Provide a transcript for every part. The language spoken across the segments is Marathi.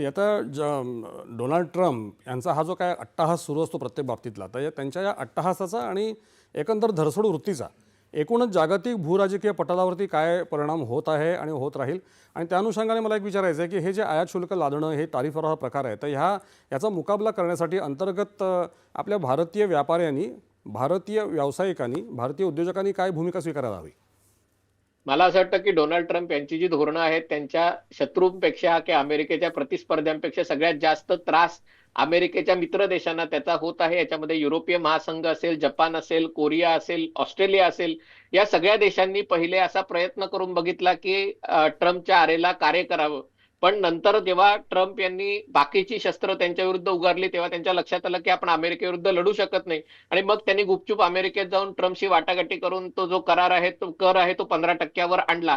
आता ज डोनाल्ड ट्रम्प यांचा हा जो काय अट्टहास सुरू असतो प्रत्येक बाबतीतला तर या- त्यांच्या या अट्टहासाचा आणि एकंदर धरसोड वृत्तीचा एकूणच जागतिक भूराजकीय पटलावरती काय परिणाम होत आहे आणि होत राहील? आणि त्या अनुषंगाने मला एक विचारायचं आहे की हे जे आयात शुल्क लादणं हे तारीफवर हा प्रकार आहे तर ह्या याचा मुकाबला करण्यासाठी अंतर्गत आपल्या भारतीय व्यापाऱ्यांनी भारतीय व्यावसायिकांनी भारतीय उद्योजकांनी काय भूमिका स्वीकारायला हवी? मला असं वाटतं की डोनाल्ड ट्रम्प यांची जी धोरणं आहेत त्यांच्या शत्रूंपेक्षा किंवा अमेरिकेच्या प्रतिस्पर्ध्यांपेक्षा सगळ्यात जास्त त्रास अमेरिकेच्या मित्र देशांना त्याचा होत आहे. याच्यामध्ये युरोपीय महासंघ असेल जपान असेल कोरिया असेल ऑस्ट्रेलिया असेल या सगळ्या देशांनी पहिले असा प्रयत्न करून बघितला की ट्रम्पच्या आरेला कार्य करावं. पण नंतर जेव्हा ट्रम्प यांनी बाकीची शस्त्र त्यांच्या विरुद्ध उगारली तेव्हा त्यांच्या लक्षात आलं की आपण अमेरिकेविरुद्ध लढू शकत नाही. आणि मग त्यांनी गुपचूप अमेरिकेत जाऊन ट्रम्पशी वाटाघाटी करून तो जो करार आहे तो कर आहे तो पंधरा टक्क्यावर आणला.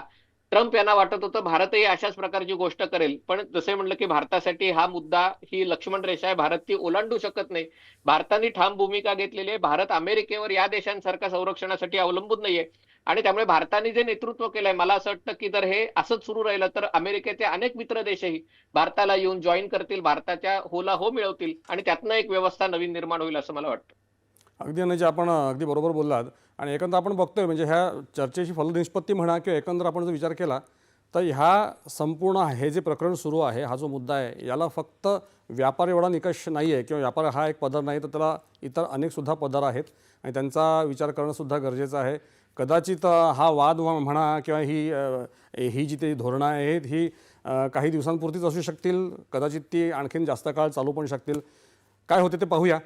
ट्रम्प यांना वाटत होतं भारतही अशाच प्रकारची गोष्ट करेल. पण जसे म्हणलं की भारतासाठी हा मुद्दा ही लक्ष्मण रेषा आहे भारत ती ओलांडू शकत नाही. भारताने ठाम भूमिका घेतलेली आहे. भारत अमेरिकेवर या देशांसारख्या संरक्षणासाठी अवलंबून नाहीये. आणि त्यामुळे भारताने जे नेतृत्व केलंय मला असं वाटतं की जर हे असंच सुरू राहिलं तर अमेरिकेचे अनेक मित्र देशही भारताला येऊन जॉईन करतील भारताच्या होला हो मिळवतील आणि त्यातनं एक व्यवस्था नवीन निर्माण होईल असं मला वाटतं. अगदी म्हणजे आपण अगदी बरोबर बोललात. आणि एकंदर आपण बघतोय म्हणजे ह्या चर्चेची फलनिष्पत्ती म्हणा किंवा एकंदर आपण जर विचार केला तर ह्या संपूर्ण हे जे प्रकरण सुरू आहे हा जो मुद्दा आहे याला फक्त व्यापार एवढा निकष नाही आहे किंवा व्यापार हा एक पदर नाही तर त्याला इतर अनेकसुद्धा पदर आहेत. आणि त्यांचा विचार करणंसुद्धा गरजेचं आहे. कदाचित हा वाद म्हणा किंवा ही ही जी ते धोरणं आहेत ही काही दिवसांपुरतीच असू शकतील. कदाचित ती आणखीन जास्त काळ चालू पण शकतील. काय होते ते पाहूया.